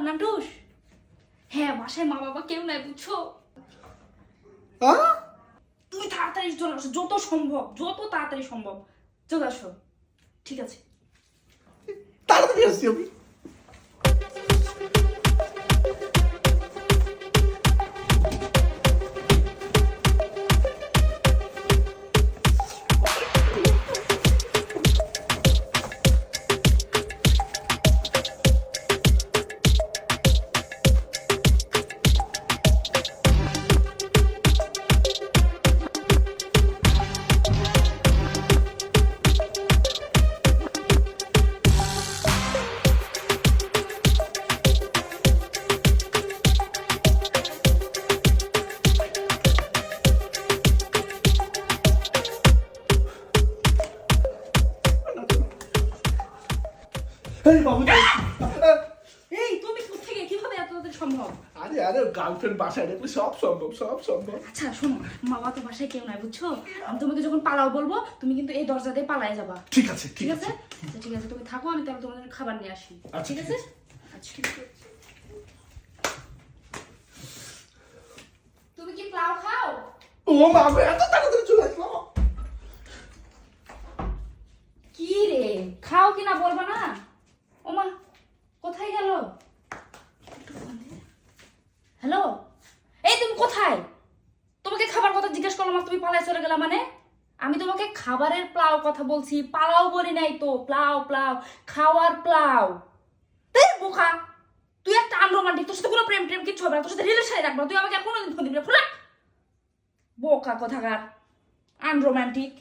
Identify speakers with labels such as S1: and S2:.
S1: নান্টুস হ্যাঁ বাসায় মা বাবা কেউ নাই বুঝছ? তুমি তাড়াতাড়ি চলে আসো যত সম্ভব যত তাড়াতাড়ি সম্ভব। চলে আসো। ঠিক আছে।
S2: তাড়াতাড়ি আসছি আমি। এই বাবু
S1: এই। তুমি কোথেকে কীভাবে এত সম্ভব?
S2: আরে আরে গার্লফ্রেন্ড বাসায় দেখলে সব সম্ভব সব সম্ভব।
S1: আচ্ছা শোনো মা তো বাসায় কেউ নাই বুঝছ? আমি তোমাকে যখন পালাও বলব তুমি কিন্তু এই দরজা দিয়ে পালাই যাবা।
S2: ঠিক আছে
S1: ঠিক আছে? আচ্ছা, ঠিক আছে তুমি থাকো আমি তাহলে তোমাদের খাবার নিয়ে আসি।
S2: আচ্ছা,
S1: ঠিক
S2: ঠিক
S1: আছে?
S2: আছে।
S1: আচ্ছা তুমি কি প্লাউ খাও?
S2: ও মা এত তাড়াতাড়ি চলে আসলাম
S1: কি রে? খাও কি না বলবা না? ওমা, কোথায় গেল? হ্যালো? এই তুমি কোথায়? তোমাকে খাবার কথা জিজ্ঞেস করলাম আর তুমি পালাই চলে গেলা মানে? আমি তোমাকে খাবারের প্লাও কথা বলছি, পালাও বলি নাই তো প্লাও প্লাও খাওয়ার প্লাও তাই বোকা, তুই একটা আনরোমান্টিক তোর সাথে কোনো প্রেম প্রেম কিচ্ছু হবে না, তোর সাথে রিলেশনে রাখব। তুই আমাকে আর কোনোদিন ফোন দিবি না ফুলা বোকা কোথাকার আনরোমান্টিক